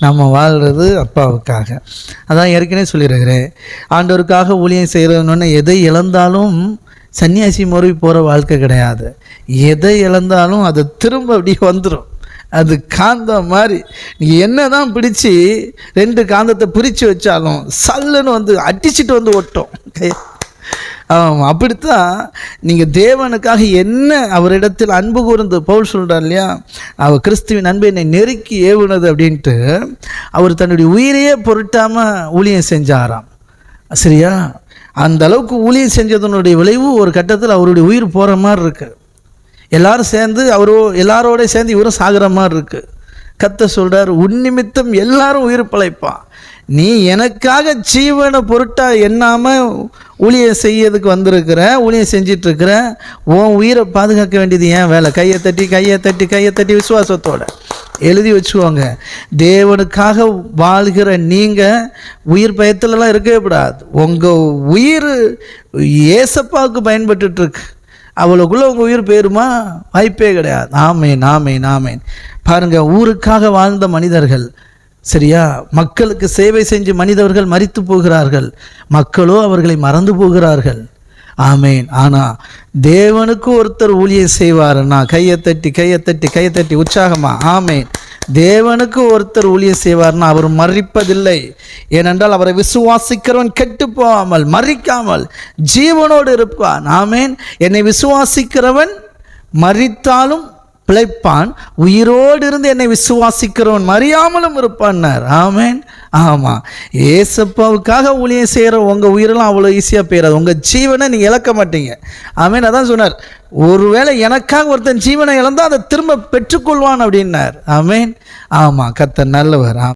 நம்ம வாழ்கிறது அப்பாவுக்காக. அதான் ஏற்கனவே சொல்லியிருக்கிறேன். ஆண்டவருக்காக ஊழியம் செய்கிறவனு எதை இழந்தாலும் சன்னியாசி முறை போகிற வாழ்க்கை கிடையாது. எதை இழந்தாலும் அது திரும்ப அப்படியே வந்துடும் அது காந்தம் மாதிரி. நீ என்ன தான் பிடிச்சி ரெண்டு காந்தத்தை பிரித்து வச்சாலும் சல்லுன்னு வந்து அடிச்சுட்டு வந்து ஒட்டும். அப்படித்தான். நீங்கள் தேவனுக்காக என்ன அவரிடத்தில் அன்பு கூர்ந்து பவுல் சொல்கிறார் இல்லையா? அவர் கிறிஸ்துவின் அன்பு என்னை நெருக்கி ஏவுனது அப்படின்ட்டு அவர் தன்னுடைய உயிரையே பொருட்டாமல் ஊழியம் செஞ்சாராம். சரியா? அந்த அளவுக்கு ஊழியம் செஞ்சதனுடைய விளைவு ஒரு கட்டத்தில் அவருடைய உயிர் போகிற மாதிரி இருக்குது எல்லாரும் சேர்ந்து அவரோ எல்லாரோட சேர்ந்து இவரும் சாகிற மாதிரி இருக்குது கத்த சொல்கிறார் உன் நிமித்தம் எல்லாரும் உயிர் பிழைப்பான். நீ எனக்காக ஜீவனை பொருட்டாக எண்ணாமல் ஊழியம் செய்யறதுக்கு வந்திருக்கிற ஊழியம் செஞ்சிட்ருக்கிற உன் உயிரை பாதுகாக்க வேண்டியது ஏன் வேலை? கையை தட்டி கையை தட்டி கையை தட்டி விசுவாசத்தோட. எழுதி வச்சுக்கோங்க. தேவனுக்காக வாழ்கிற நீங்கள் உயிர் பயத்துலலாம் இருக்கவே கூடாது. உங்கள் உயிர் ஏசப்பாவுக்கு பயன்பட்டுருக்கு அவ்வளோக்குள்ளே உங்கள் உயிர் போயிருமா? வாய்ப்பே கிடையாது. ஆமேன் ஆமேன் ஆமேன். பாருங்கள் ஊருக்காக வாழ்ந்த மனிதர்கள் சரியா? மக்களுக்கு சேவை செஞ்சு மனிதவர்கள் மறித்து போகிறார்கள். மக்களோ அவர்களை மறந்து போகிறார்கள். ஆமேன். ஆனா தேவனுக்கு ஒருத்தர் ஊழியம் செய்வாருன்னா கையை தட்டி கையை தட்டி கையை தட்டி உற்சாகமா? ஆமேன். தேவனுக்கு ஒருத்தர் ஊழியம் செய்வார்னா அவர் மறிப்பதில்லை. ஏனென்றால் அவரை விசுவாசிக்கிறவன் கெட்டு போகாமல் மறிக்காமல் ஜீவனோடு இருப்பான். ஆமேன். என்னை விசுவாசிக்கிறவன் மறித்தாலும் பிழைப்பான் உயிரோடு இருந்து என்னை விசுவாசிக்கிறவன் மறியாமலும் இருப்பான்னார். ஆமேன். ஆமாம் ஏசப்பாவுக்காக ஊழியம் செய்கிற உங்கள் உயிரெல்லாம் அவ்வளோ ஈஸியாக போயிடாது உங்கள் ஜீவனை நீங்கள் இழக்க மாட்டீங்க. ஆமேன். அதான் சொன்னார். ஒருவேளை எனக்காக ஒருத்தன் ஜீவனை இழந்தால் அதை திரும்ப பெற்றுக்கொள்வான் அப்படின்னார். ஆமேன். ஆமாம் கத்த நல்லவர். ஆ